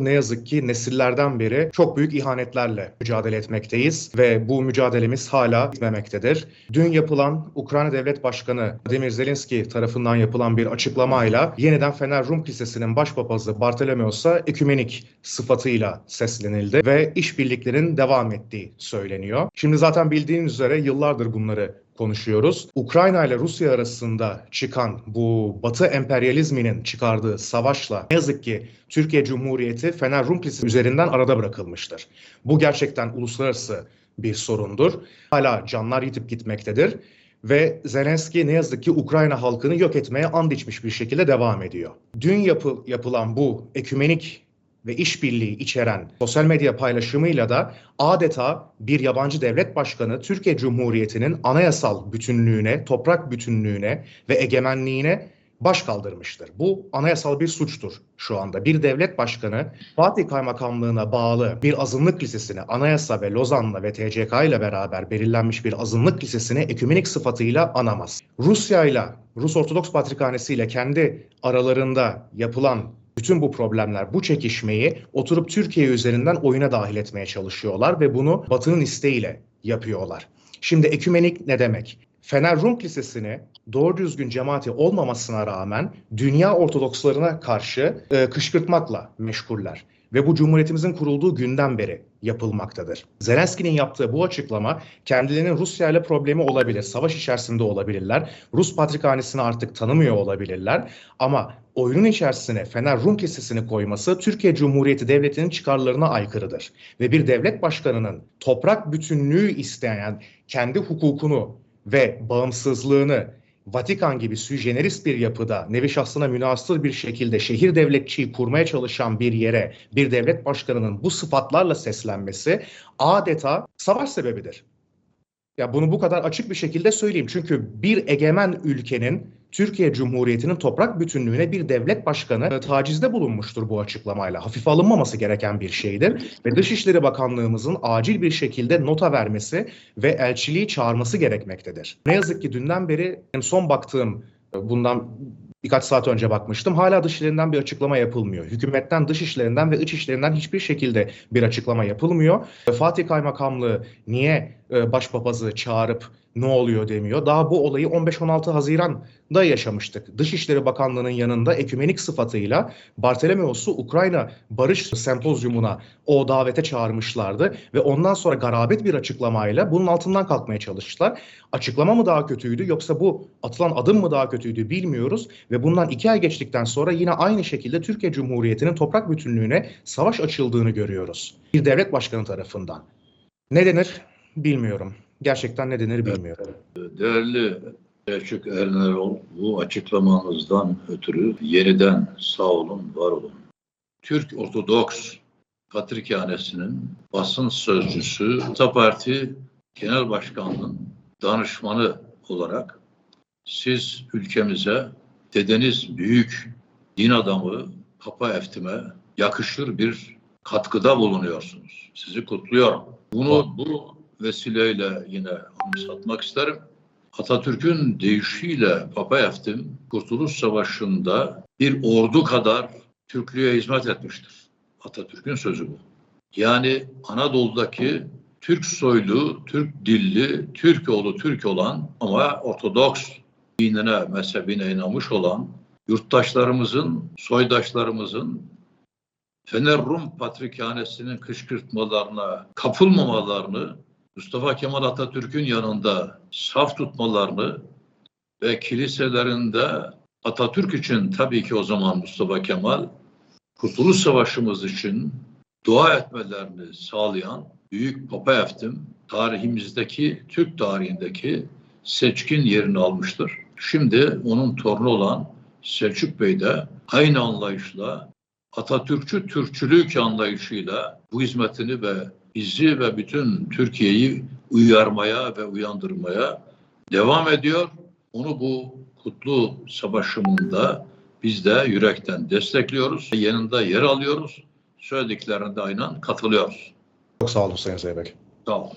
ne yazık ki nesillerden beri çok büyük ihanetlerle mücadele etmekteyiz ve bu mücadelemiz hala bitmemektedir. Dün yapılan Ukrayna Devlet Başkanı Vladimir Zelenski tarafından yapılan bir açıklamayla yeniden Fener Rum Kilisesi'nin başpapazı Bartolomeos'a ekümenik sıfatıyla seslenildi ve işbirliklerin devam ettiği söyleniyor. Şimdi zaten bildiğiniz üzere yıllardır bunları konuşuyoruz. Ukrayna ile Rusya arasında çıkan bu Batı emperyalizminin çıkardığı savaşla ne yazık ki Türkiye Cumhuriyeti Fener Rum üzerinden arada bırakılmıştır. Bu gerçekten uluslararası bir sorundur. Hala canlar yitip gitmektedir ve Zelenski ne yazık ki Ukrayna halkını yok etmeye and içmiş bir şekilde devam ediyor. Dün yapı, yapılan bu ekümenik ve işbirliği içeren sosyal medya paylaşımıyla da adeta bir yabancı devlet başkanı Türkiye Cumhuriyeti'nin anayasal bütünlüğüne, toprak bütünlüğüne ve egemenliğine baş kaldırmıştır. Bu anayasal bir suçtur şu anda. Bir devlet başkanı Fatih Kaymakamlığına bağlı bir azınlık lisesini anayasa ve Lozan'la ve TCK ile beraber belirlenmiş bir azınlık lisesini ekümenik sıfatıyla anamaz. Rusya ile Rus Ortodoks Patrikhanesi ile kendi aralarında yapılan bütün bu problemler, bu çekişmeyi oturup Türkiye üzerinden oyuna dahil etmeye çalışıyorlar ve bunu Batı'nın isteğiyle yapıyorlar. Şimdi ekümenik ne demek? Fener Rum Lisesi'ni doğru düzgün cemaati olmamasına rağmen dünya Ortodokslarına karşı e, kışkırtmakla meşguller. Ve bu Cumhuriyetimizin kurulduğu günden beri yapılmaktadır. Zelenski'nin yaptığı bu açıklama kendilerinin Rusya ile problemi olabilir, savaş içerisinde olabilirler, Rus Patrikhanesi'ni artık tanımıyor olabilirler ama oyunun içerisine Fener Rum Kilisesi'ni koyması Türkiye Cumhuriyeti Devleti'nin çıkarlarına aykırıdır. Ve bir devlet başkanının toprak bütünlüğü isteyen kendi hukukunu ve bağımsızlığını Vatikan gibi sui generis bir yapıda nevi şahsına münasır bir şekilde şehir devletçiyi kurmaya çalışan bir yere bir devlet başkanının bu sıfatlarla seslenmesi adeta savaş sebebidir. Ya bunu bu kadar açık bir şekilde söyleyeyim. Çünkü bir egemen ülkenin Türkiye Cumhuriyeti'nin toprak bütünlüğüne bir devlet başkanı e, tacizde bulunmuştur bu açıklamayla. Hafife alınmaması gereken bir şeydir. Ve Dışişleri Bakanlığımızın acil bir şekilde nota vermesi ve elçiliği çağırması gerekmektedir. Ne yazık ki dünden beri son baktığım e, bundan birkaç saat önce bakmıştım. Hala dışişlerinden bir açıklama yapılmıyor. Hükümetten, dışişlerinden ve iç işlerinden hiçbir şekilde bir açıklama yapılmıyor. E, Fatih Kaymakamlığı niye başpapazı çağırıp ne oluyor demiyor. Daha bu olayı 15-16 Haziran'da yaşamıştık. Dışişleri Bakanlığı'nın yanında ekümenik sıfatıyla Bartolomeos'u Ukrayna Barış Sempozyumuna o davete çağırmışlardı ve ondan sonra garabet bir açıklamayla bunun altından kalkmaya çalıştılar. Açıklama mı daha kötüydü yoksa bu atılan adım mı daha kötüydü bilmiyoruz ve bundan iki ay geçtikten sonra yine aynı şekilde Türkiye Cumhuriyeti'nin toprak bütünlüğüne savaş açıldığını görüyoruz. Bir devlet başkanı tarafından. Ne denir? Bilmiyorum. Gerçekten ne denir bilmiyorum. Değerli Selçuk Ernerol, bu açıklamanızdan ötürü yeniden sağ olun, var olun. Türk Ortodoks Patrikhanesi'nin basın sözcüsü, Ta Parti Genel Başkanı'nın danışmanı olarak siz ülkemize dedeniz büyük din adamı Papa Eftim'e yakışır bir katkıda bulunuyorsunuz. Sizi kutluyorum. Bunu bu vesileyle yine anımsatmak isterim. Atatürk'ün deyişiyle Papa Eftim Kurtuluş Savaşı'nda bir ordu kadar Türklüğe hizmet etmiştir. Atatürk'ün sözü bu. Yani Anadolu'daki Türk soylu, Türk dilli, Türk oğlu Türk olan ama Ortodoks dinine, mezhebine inanmış olan yurttaşlarımızın, soydaşlarımızın Fener Rum Patrikhanesi'nin kışkırtmalarına kapılmamalarını Mustafa Kemal Atatürk'ün yanında saf tutmalarını ve kiliselerinde Atatürk için tabii ki o zaman Mustafa Kemal Kurtuluş Savaşımız için dua etmelerini sağlayan Büyük Papa Eftim tarihimizdeki, Türk tarihindeki seçkin yerini almıştır. Şimdi onun torunu olan Selçuk Bey de aynı anlayışla Atatürkçü Türkçülük anlayışıyla bu hizmetini ve bizi ve bütün Türkiye'yi uyarmaya ve uyandırmaya devam ediyor. Onu bu kutlu savaşımında biz de yürekten destekliyoruz. Yanında yer alıyoruz. Söylediklerine de aynen katılıyoruz. Çok sağ olun Sayın Zeybek. Sağ olun.